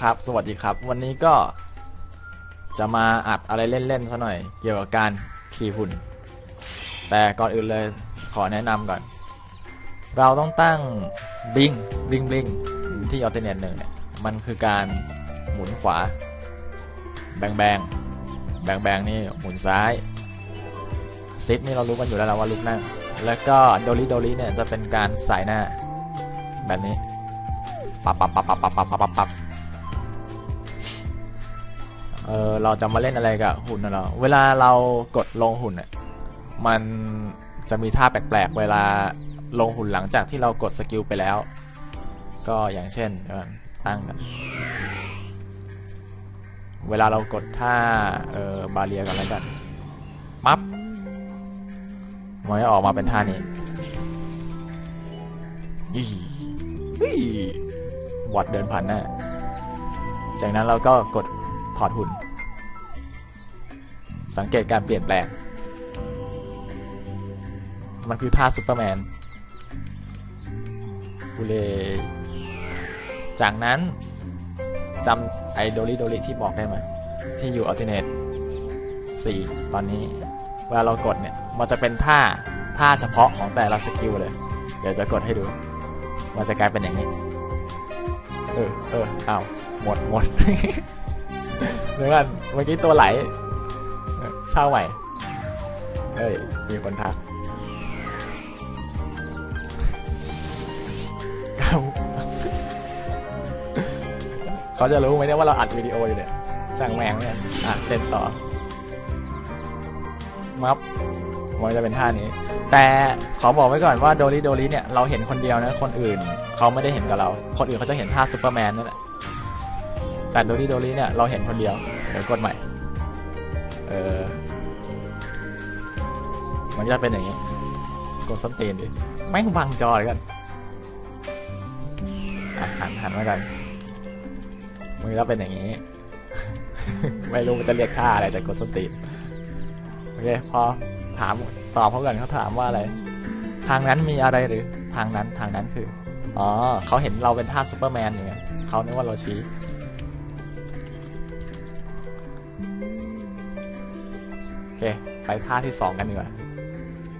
ครับ สวัสดีครับ วันนี้ก็จะมาอัดอะไรเล่นๆซะหน่อย เกี่ยวกับการขี่หุ่น แต่ก่อนอื่นเลยขอแนะนำก่อน เราต้องตั้งบิงบิงบิงที่ออเทเนตหนึ่งเนี่ยมันคือการหมุนขวา แบงแบงแบงแบงนี่หมุนซ้ายซิดนี่เรารู้กันอยู่แล้วว่าลุกนั่งแล้วก็โดลิโดลิเนี่ยจะเป็นการสายหน้าแบบนี้ ปับปับปับปับปับปับปับปับปับเออเราจะมาเล่นอะไรกับหุ่นนะเราเวลาเรากดลงหุ่นเนี่ยมันจะมีท่าแปลกๆ เวลาลงหุ่นหลังจากที่เรากดสกิลไปแล้ว ก็อย่างเช่นตั้งกันเวลาเรากดท่าเออบาเรียกันแล้วกันปั๊บมันจะออกมาเป็นท่านี้ยี่ วอดเดินผ่านหน้า จากนั้นเราก็กดถอดหุ่น สังเกตการเปลี่ยนแปลง มันคือท่าซูเปอร์แมนกูเลจากนั้นจำไอโดริโดริที่บอกได้ไหมที่อยู่อัลติเนต4ตอนนี้เวลาเรากดเนี่ย มันจะเป็นท่าท่าเฉพาะของแต่ละสกิลเลย เดี๋ยวจะกดให้ดู มันจะกลายเป็นอย่างนี้ อ้าวหมดหมดเดี๋ยวกันเมื่อกี้ตัวไหลเช่าใหม่เอ้ยมีคนทักเขาจะรู้ไหมเนี่ยว่าเราอัดวิดีโออยู่เนี่ยช่งแมงเนี่ยอะเล่นต่อมับมันจะเป็นท่านี้ แต่ขอบอกไว้ก่อนว่าโดริโดริเนี่ยเราเห็นคนเดียวนะคนอื่นเขาไม่ได้เห็นกับเรา คนอื่นเขาจะเห็นท่าซูเปอร์แมนนั่นแหละ แต่โดริโดริเนี่ยเราเห็นคนเดียวเดี๋ยวกดใหม่ เออมันจะเป็นอย่างนี้ กดส้นตีนดิไม่บังจอเลยกันหันหันมากันมันจะเป็นอย่างนี้ ไม่รู้มันจะเรียกท่าอะไรแต่กดส้นตีนโอเคพอถามตอบเขากันเขาถามว่าอะไร ทางนั้นมีอะไรหรือ ทางนั้นทางนั้นคือ อ๋อเขาเห็นเราเป็นท่าซูเปอร์แมนอย่างเงี้ยเขานึกว่าเราชี้ เค ไปท่าที่สองกันดีกว่า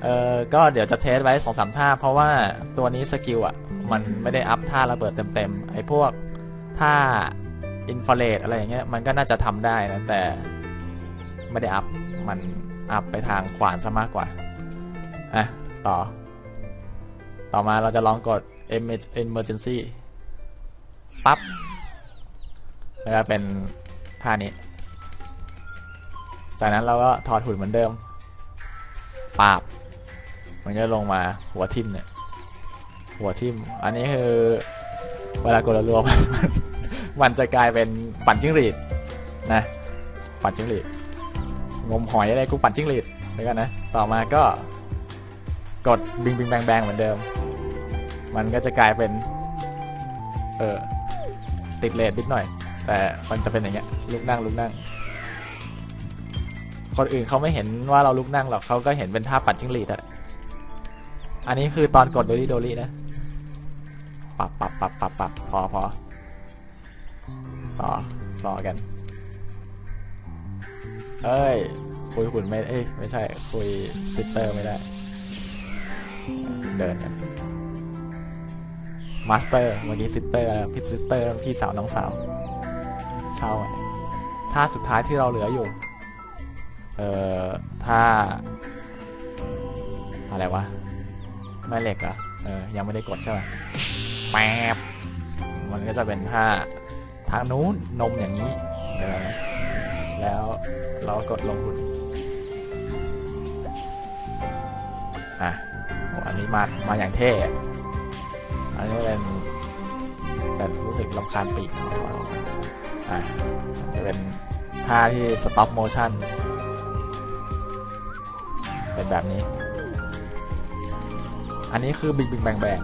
เออก็เดี๋ยวจะเทสไว้สองสามท่า เพราะว่าตัวนี้สกิลอะ มันไม่ได้อัพท่าระเบิดเต็มๆ ไอ้พวกท่าอินฟราเรดอะไรอย่างเงี้ย มันก็น่าจะทำได้นะ แต่ไม่ได้อัพ มันอัพไปทางขวานซะมากกว่า อะ ต่อ ต่อมาเราจะลองกด emergency ปั๊บแล้วก็เป็นท่านี้ จากนั้นเราก็ถอดหุ่นเหมือนเดิม ปาบ มันก็ลงมาหัวทิ่มเนี่ย หัวทิ่ม อันนี้คือเวลากดรวมันมันจะกลายเป็นปั่นจิ้งหรีดนะ ปั่นจิ้งหรีด งมหอยอะไรกูปั่นจิ้งหรีดแล้วกันนะ ต่อมาก็ กดบิงบิงแบงแบงเหมือนเดิม มันก็จะกลายเป็น เออติดเลดนิดหน่อย แต่มันจะเป็นอย่างเงี้ยลุกนั่งลุกนั่ง คนอื่นเขาไม่เห็นว่าเราลุกนั่งหรอกเขาก็เห็นเป็นท่าปัดจิ้งหรีดอะอันนี้คือตอนกดโดริโดรินะปับปับปับปับปับพอพอต่อต่อกัน เอ้ย คุยหุ่นไม่เอ้ยไม่ใช่ คุยซิสเตอร์ไม่ได้ เดินกันมาสเตอร์เมื่อกี้ซิสเตอร์พี่ซิสเตอร์พี่สาวน้องสาวเช่าท่าสุดท้ายที่เราเหลืออยู่ เอ่อท่าอะไรวะแม่เหล็กเหรอะเออยังไม่ได้กดใช่ไหมแป๊บมันก็จะเป็นท่าทางนู้นนมอย่างนี้เออแล้วเรากดลงหุ่นอะโอ้อันนี้มามาอย่างเท่อันนี้เป็นแต่รู้สึกลำคาญปีกอะจะเป็นท่าที่ stop motion เป็นแบบนี้ อันนี้คือบิ๊กบิ๊กแบงแบง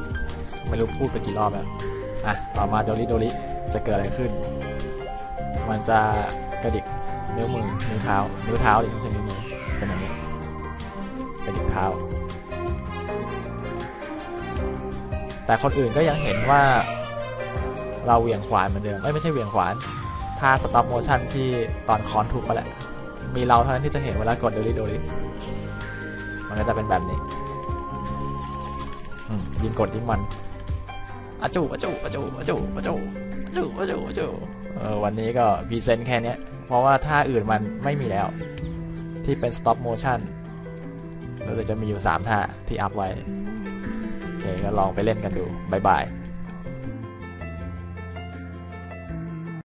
ไม่รู้พูดไปกี่รอบแล้วอะต่อมาโดริโดริจะเกิดอะไรขึ้น มันจะกระดิกนิ้วมือนิ้วเท้านิ้วเท้าดิไม่ใช่นิ้วมือเป็นอย่างนี้กระดิกเท้า แต่คนอื่นก็ยังเห็นว่าเราเหวี่ยงขวานเหมือนเดิมไม่ไม่ใช่เหวี่ยงขวานท่าสต็อปโมชั่นที่ตอนคอนทุบมาแหละ มีเราเท่านั้นที่จะเห็นเวลากดโดริโดริ มันก็จะเป็นแบบนี้อืมยิงกดยิงมันอะจูอะจูอะจูอะจูอะจูอะจูอะจูอะจูเออวันนี้ก็พรีเซนต์แค่เนี้ยเพราะว่าท่าอื่นมันไม่มีแล้ว ที่เป็น stop motion ก็เลยจะมีอยู่ 3 ท่าที่อัพไว้ โอเค ก็ลองไปเล่นกันดู บ๊ายบาย